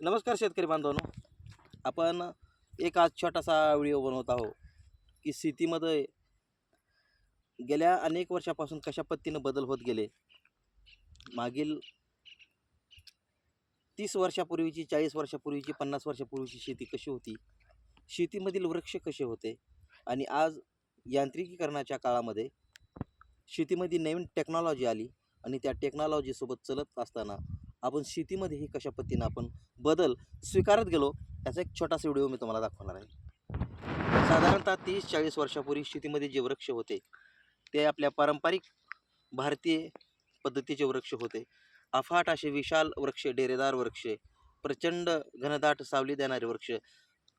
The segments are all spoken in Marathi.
नमस्कार शेतकरी बांधवांनो. आपण एक आज छोटासा व्हिडिओ बनवत आहो की शेतीमध्ये गेल्या अनेक वर्षापासून कशा पद्धतीनं बदल होत गेले. मागील तीस वर्षापूर्वीची चाळीस वर्षापूर्वीची पन्नास वर्षापूर्वीची शेती कशी होती? शेतीमधील वृक्ष कसे होते? आणि आज यांत्रिकीकरणाच्या काळामध्ये शेतीमध्ये नवीन टेक्नॉलॉजी आली आणि त्या टेक्नॉलॉजीसोबत चलत असताना आपण शेतीमध्येही कशा पद्धतीनं आपण बदल स्वीकारत गेलो याचा एक छोटासा व्हिडिओ मी तुम्हाला दाखवणार आहे. साधारणतः तीस चाळीस वर्षापूर्वी शेतीमध्ये जे वृक्ष होते ते आपल्या पारंपरिक भारतीय पद्धतीचे वृक्ष होते. अफाट असे विशाल वृक्ष डेरेदार वृक्ष प्रचंड घनदाट सावली देणारे वृक्ष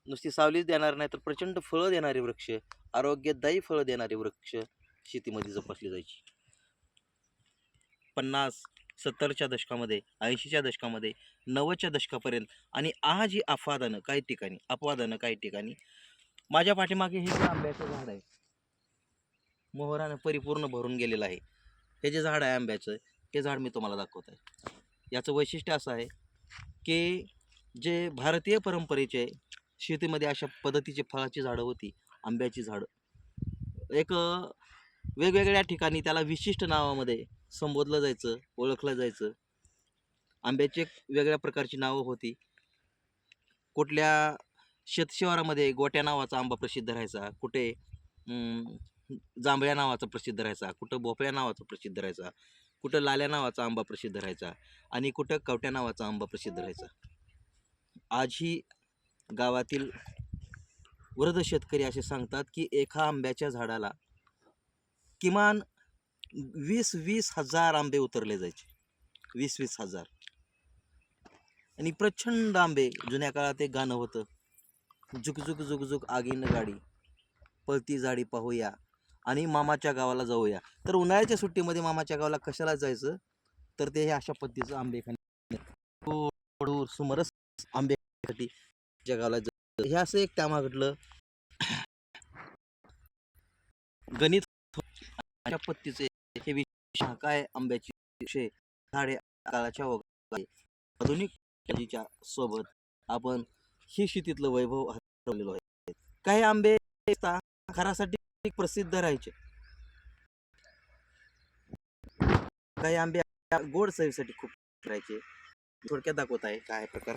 नुसती सावलीच देणार नाही तर प्रचंड फळं देणारे वृक्ष आरोग्यदायी फळं देणारे वृक्ष शेतीमध्ये जपासली जायची. पन्नास सत्तरच्या दशकामध्ये ऐंशीच्या दशकामध्ये नव्वदच्या दशकापर्यंत आणि आज ही अफवादानं काही ठिकाणी अपवादानं काही ठिकाणी माझ्या पाठीमागे हे जे आंब्याचं झाड आहे मोहरानं परिपूर्ण भरून गेलेलं आहे. हे जे झाड आहे आंब्याचं हे झाड मी तुम्हाला दाखवत आहे. याचं वैशिष्ट्य असं आहे की जे भारतीय परंपरेचे शेतीमध्ये अशा पद्धतीचे फळाची झाडं होती आंब्याची झाडं. एक वेगवेगळ्या ठिकाणी त्याला विशिष्ट नावामध्ये संबोधलं जायचं ओळखलं जायचं. आंब्याची एक वेगळ्या प्रकारची नावं होती. कुठल्या शेतशिवारामध्ये गोट्या नावाचा आंबा प्रसिद्ध राहायचा कुठे जांभळ्या नावाचा प्रसिद्ध राहायचा कुठं भोपळ्या नावाचा प्रसिद्ध राहायचा कुठं लाल्या नावाचा आंबा प्रसिद्ध राहायचा आणि कुठं कवट्या नावाचा आंबा प्रसिद्ध राहायचा. आजही गावातील वृद्ध शेतकरी असे सांगतात की एका आंब्याच्या झाडाला किमान वीस वीस हजार आंबे उतरले जायचे. वीस वीस हजार. आणि प्रचंड आंबे जुन्या काळात एक गाणं होतं. झुक झुक झुक झुक आगीन गाडी. पळती जाडी पाहूया. आणि मामाच्या गावाला जाऊया. तर उन्हाळ्याच्या सुट्टीमध्ये मामाच्या गावाला कशाला जायचं? तर ते हे अशा पद्धतीचं आंबे खाणे. गोड, आंबे आंब्यासाठी गावाला जायचं. हे असं एक त्यामागडलं गणित अशा पद्धतीचे हे विषय काय आंब्याची झाडे काळाच्या आधुनिक शेतीच्या सोबत आपण ही शेतीतलं वैभव हरवलेलो आहे. काही आंबे घरासाठी प्रसिद्ध राहायचे. काही आंबे गोड चवीसाठी खूप राहायचे. थोडक्यात दाखवत आहे काय प्रकार.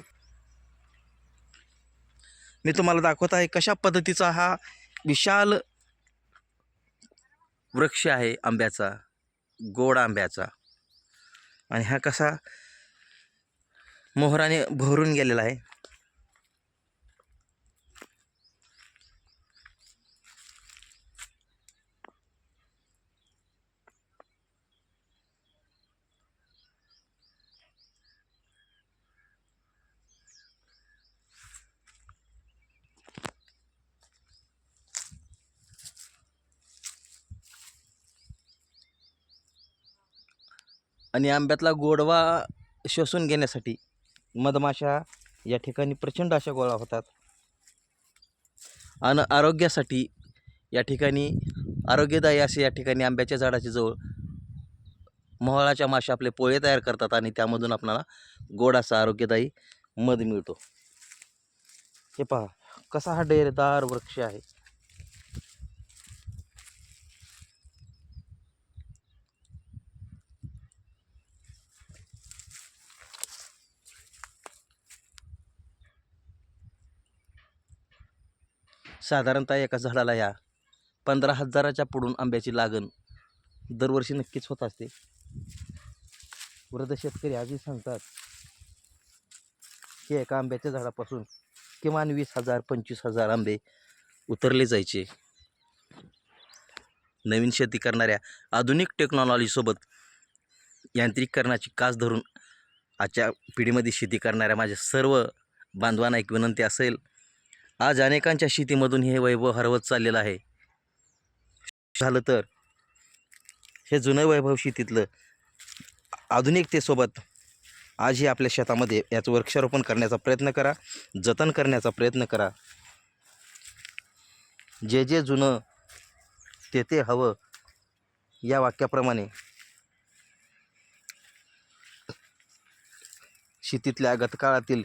मी तुम्हाला दाखवत आहे कशा पद्धतीचा हा विशाल वृक्ष आहे आंब्याचा. गोड आंब्याचा. आणि हा कसा मोहराने भरून गेलेला आहे. आणि आंब्यातला गोडवा शोषून घेण्यासाठी मधमाशा या ठिकाणी प्रचंड अशा गोळा होतात. आणि आरोग्यासाठी या ठिकाणी आरोग्यदायी असे या ठिकाणी आंब्याच्या झाडाच्या जवळ मोहळाच्या माशा आपले पोळे तयार करतात आणि त्यामधून आपल्याला गोड असा आरोग्यदायी मध मिळतो. हे पहा कसा हा डेरेदार वृक्ष आहे. साधारणतः एका झाडाला या पंधरा हजाराच्या पुढून आंब्याची लागण दरवर्षी नक्कीच होत असते. वृद्ध शेतकरी आजही सांगतात की एका आंब्याच्या झाडापासून किमान वीस हजार पंचवीस हजार आंबे उतरले जायचे. नवीन शेती करणाऱ्या आधुनिक टेक्नॉलॉजीसोबत यांत्रिकीकरणाची कास धरून आजच्या पिढीमध्ये शेती करणाऱ्या माझ्या सर्व बांधवांना एक विनंती असेल आज अनेकांच्या शेतीमधून हे वैभव हरवत चाललेलं आहे. झालं तर? हे जुनं वैभव शेतीतलं आधुनिकतेसोबत आजही आपल्या शेतामध्ये याचं वृक्षारोपण करण्याचा प्रयत्न करा जतन करण्याचा प्रयत्न करा. जे जे जुनं ते ते हवं या वाक्याप्रमाणे शेतीतल्या गतकाळातील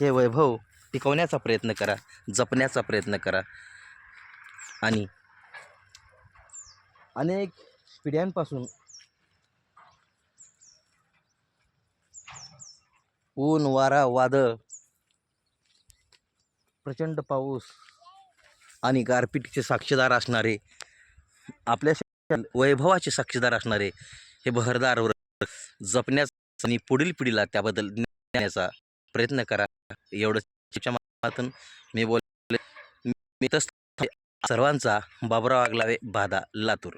हे वैभव टिकवण्याचा प्रयत्न करा जपण्याचा प्रयत्न करा. आणि अनेक पिढ्यांपासून ऊन वारा वादळ प्रचंड पाऊस आणि गारपीटचे साक्षीदार असणारे आपल्या वैभवाचे साक्षीदार असणारे हे बहरदार व्रत जपण्याचा आणि पुढील पिढीला त्याबद्दल देण्याचा प्रयत्न करा. एवढं शिक्षा माध्यमातून मी बोल मी तस सर्वांचा बाबराव आगलावे बाधा लातूर.